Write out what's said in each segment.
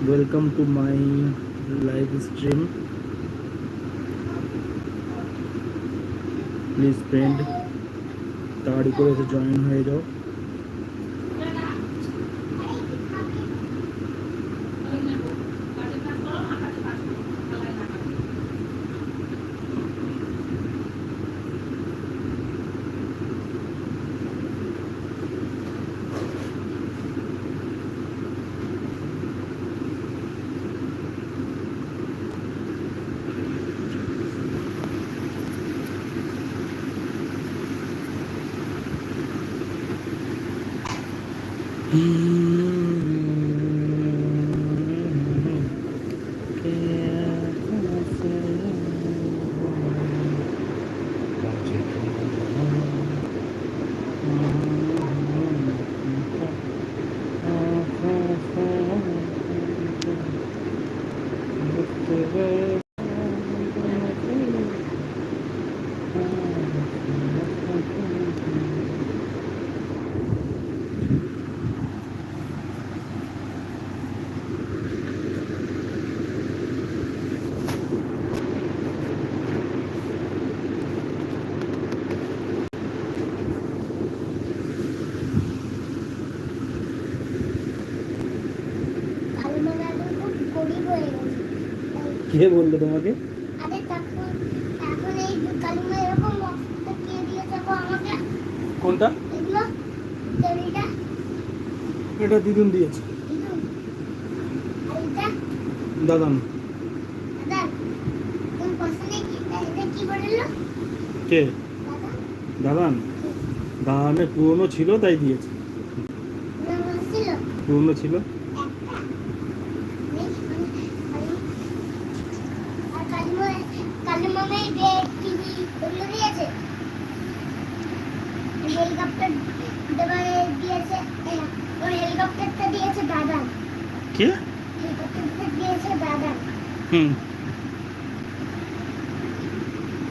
welcome to my live stream please friend তাড়াতাড়ি করে এসে জয়েন হয়ে যাও Mm. কে বলল তোমাকে? কোনটা? এটা দিদুন দিয়েছে। দিদুন? কি দাদান। দাদানের পুরনো ছিল তাই দিয়েছে। পুরনো ছিল? কালিমা মেয়ে বেড টিভি এগুলো দিয়েছে হেলিকপ্টার দেবারে দিয়েছে এই না, ওর হেলিকপ্টারটা দিয়েছে দাদা কে হেলিকপ্টারটা দিয়েছে দাদা হুম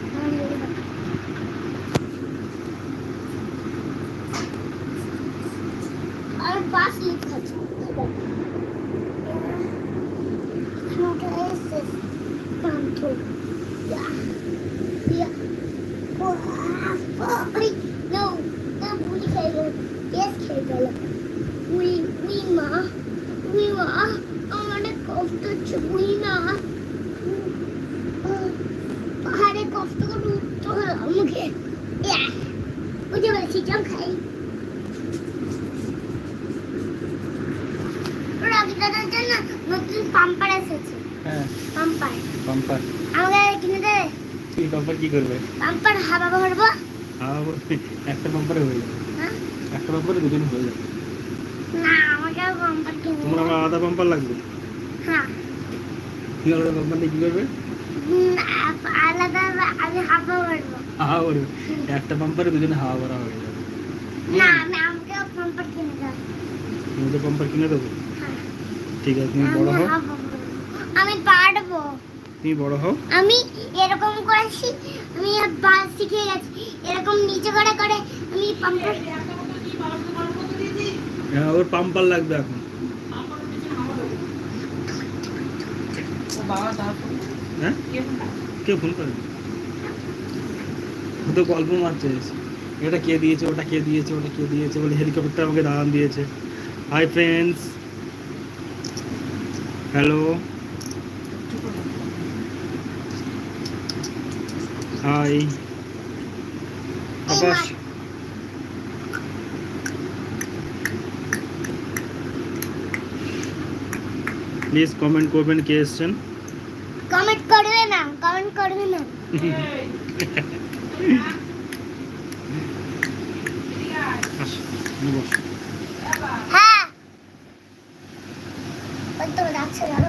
আমার হেলিকপ্টার আর আই নো ভুলি খেয়ে গেল ইয়েস খেয়ে গেল উই উই মা উই মা আমার অনেক কষ্ট হচ্ছে পাম্পার এসেছে হ্যাঁ। পাম্পার পাম্পার আমাকে কিনে দেবে কি পাম্পার কি করবে? পাম্পার হাওয়া ভরবো। একটা পাম্পারে হয়ে যাবে। হ্যাঁ? একটা পাম্পারে দুজন হয়ে যাবে। না আমাকে পাম্পার কিনে তোমার আমার আধা পাম্পার লাগবে? হ্যাঁ। তুমি আলাদা পাম্পার নিয়ে কি করবে? উম, আ- আলাদা আমি হাওয়া ভরবো। হাওয়া একটা পাম্পারে দুজনে হাওয়া ভরা হয়ে যাবে। না আমি আমাকে পাম্পার কিনে দেবে তুমি তো পাম্পার কিনে দেবো? হ্যাঁ। ঠিক আছে তুমি বড় হও। হাওয়া। আমি পারব। তুমি বড় হও। আমি এরকম করেছি আমি বাস শিখে গেছি। এরকম নিচে করে করে আমি পাম্পার হ্যাঁ ওর পাম্পার লাগবে এখন। হ্যাঁ? কে ফোন করে? ও তো গল্প মারছে। এটা কে দিয়েছে ওটা কে দিয়েছে ওটা কে দিয়েছে বলে হেলিকপ্টার আমাকে দাঁড়ান দিয়েছে। Hi friends hello hi Akash please comment করবেন কে এসছেন কমেন্ট করবে না কমেন্ট করবে না আস, তুমি বসো। হ্যাঁ ওই তো যাচ্ছে ধরো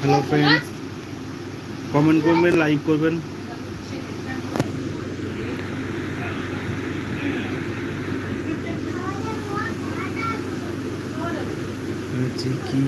হ্যালো ফ্রেন্ডস কমেন্ট করবেন লাইক করবেন। কি